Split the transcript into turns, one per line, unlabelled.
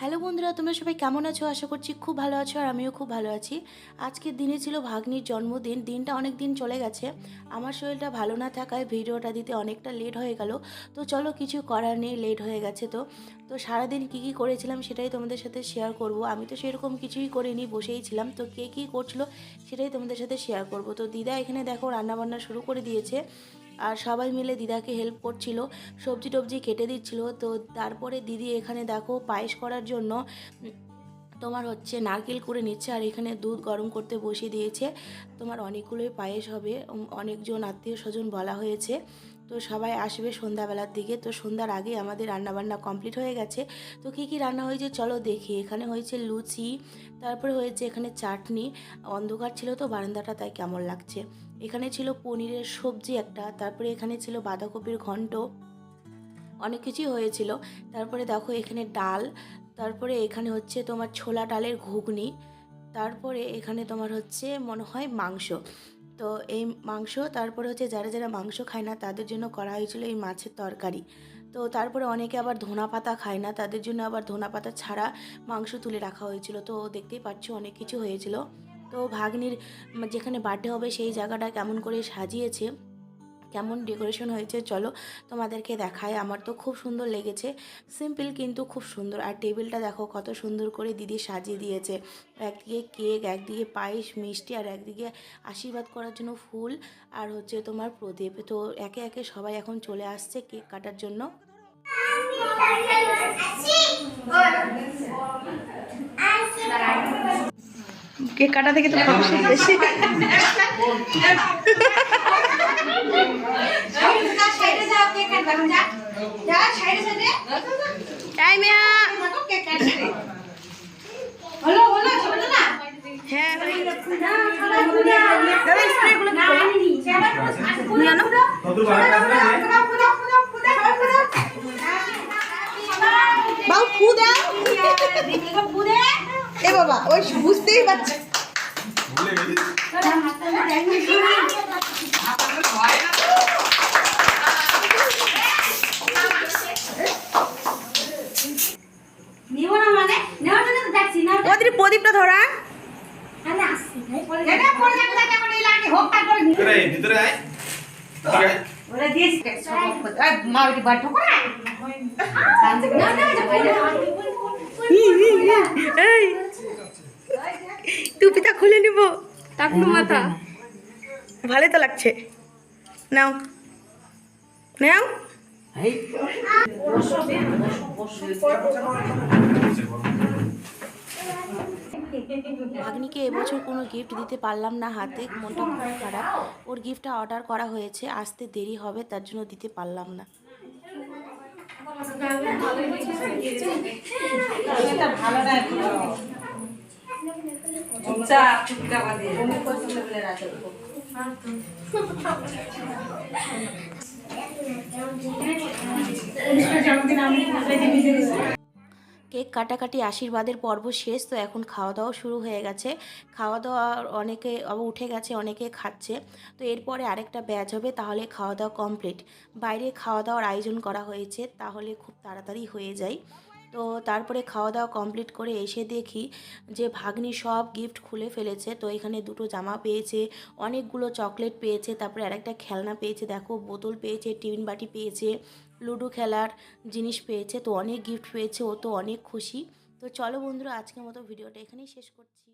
Hello বন্ধুরা, তোমরা সবাই কেমন আছো? আশা করছি খুব ভালো আছো আর আমিও খুব ভালো আছি। আজকের দিনে ছিল ভাগ্নির জন্মদিন, দিনটা অনেক দিন চলে গেছে। আমার শরীরটা ভালো না থাকায় ভিডিওটা দিতে অনেকটা লেট হয়ে গেল। তো চলো কিছু করার নেই লেট হয়ে গেছে তো। তো সারাদিন কী কী করেছিলাম সেটাই তোমাদের সাথে শেয়ার করব। আমি তো সেরকম কিছুই করিনি, বসেই ছিলাম। তো কে কী করছিল সেটাই তোমাদের সাথে শেয়ার করব। তো দিদা এখানে দেখো রান্নাবান্না শুরু করে দিয়েছে। আর সবাই মিলে দিদাকে হেল্প করছিল সবজি টবজি কেটে দিচ্ছিল। তো তারপরে দিদি এখানে দেখো পায়েস করার জন্য তোমার হচ্ছে নারকেল করে নিচ্ছে আর এখানে দুধ গরম করতে বসিয়ে দিয়েছে। তোমার অনেকগুলোই পায়েস হবে অনেকজন আত্মীয় স্বজন বলা হয়েছে। তো সবাই আসবে সন্ধ্যাবেলার দিকে। তো সন্ধ্যার আগে আমাদের রান্নাবান্না কমপ্লিট হয়ে গেছে। তো কী কী রান্না হয়েছে চলো দেখি। এখানে হয়েছে লুচি, তারপরে হয়েছে এখানে চাটনি। অন্ধকার ছিল তো বারান্দাটা, তাই কেমন লাগছে। এখানে ছিল পনিরের সবজি একটা, তারপরে এখানে ছিল বাঁধাকপির ঘন্ট। অনেক কিছুই হয়েছিল। তারপরে দেখো এখানে ডাল তারপরে এখানে হচ্ছে তোমার ছোলা ডালের ঘুগনি, তারপরে এখানে তোমার হচ্ছে মনে হয় মাংস। তো এই মাংস, তারপরে হচ্ছে যারা যারা মাংস খায় না, তাদের জন্য করা হয়েছিল এই মাছের তরকারি। তো তারপরে অনেকে আবার ধনা পাতা খায় না, তাদের জন্য আবার ধনা পাতা ছাড়া মাংস তুলে রাখা হয়েছিল। তো দেখতেই পাচ্ছ অনেক কিছু হয়েছিল। তো ভাগ্নির যেখানে বার্থডে হবে সেই জায়গাটা কেমন করে সাজিয়েছে কেমন ডেকোরেশন হয়েছে চলো তোমাদেরকে দেখায় আমার তো খুব সুন্দর লেগেছে সিম্পল কিন্তু খুব সুন্দর। আর টেবিলটা দেখো কত সুন্দর করে দিদি সাজিয়ে দিয়েছে। একদিকে কেক একদিকে পায়েস মিষ্টি আর একদিকে আশীর্বাদ করার জন্য ফুল আর হচ্ছে তোমার প্রদীপ। তো একে একে সবাই এখন চলে আসছে কেক কাটার জন্য।
কেক কাটা থেকে তো বেশি বাবু ফু দাও এ বাবা ওই বুঝতেই পারছি ওদের প্রদীপটা ধরা টুপিটা খুলে নিব টাকলু মাথা ভালো তো লাগছে নাও নাও
ভাগ্নিকে এবছর কোনো গিফট দিতে পারলাম না, হাতে মনটা খুব খারাপ। ওর গিফটটা অর্ডার করা হয়েছে, আসতে দেরি হবে, তার জন্য দিতে পারলাম না। কেক কাটাকাটি আশীর্বাদের পর্ব শেষ, তো এখন খাওয়া দাওয়া শুরু হয়ে গেছে। খাওয়া দাওয়া অনেকে উঠে গেছে, অনেকে খাচ্ছে। তো এরপরে আরেকটা ব্যাচ হবে, তাহলে খাওয়া দাওয়া কমপ্লিট। বাইরে খাওয়া দাওয়ার আয়োজন করা হয়েছে, তাহলে খুব তাড়াতাড়ি হয়ে যায়। তো তারপরে খাওয়া দাওয়া কমপ্লিট করে এসে দেখি যে ভাগ্নি সব গিফট খুলে ফেলেছে। তো এখানে দুটো জামা পেয়েছে, অনেকগুলো চকলেট পেয়েছে, তারপরে আরেকটা খেলনা পেয়েছে, দেখো বোতল পেয়েছে, টিফিন বাটি পেয়েছে, লুডো খেলার জিনিস পেয়েছে, তো অনেক গিফট পেয়েছে, ও তো অনেক খুশি। তো চলো বন্ধুরা, আজকের মতো ভিডিওটা এখানেই শেষ করছি।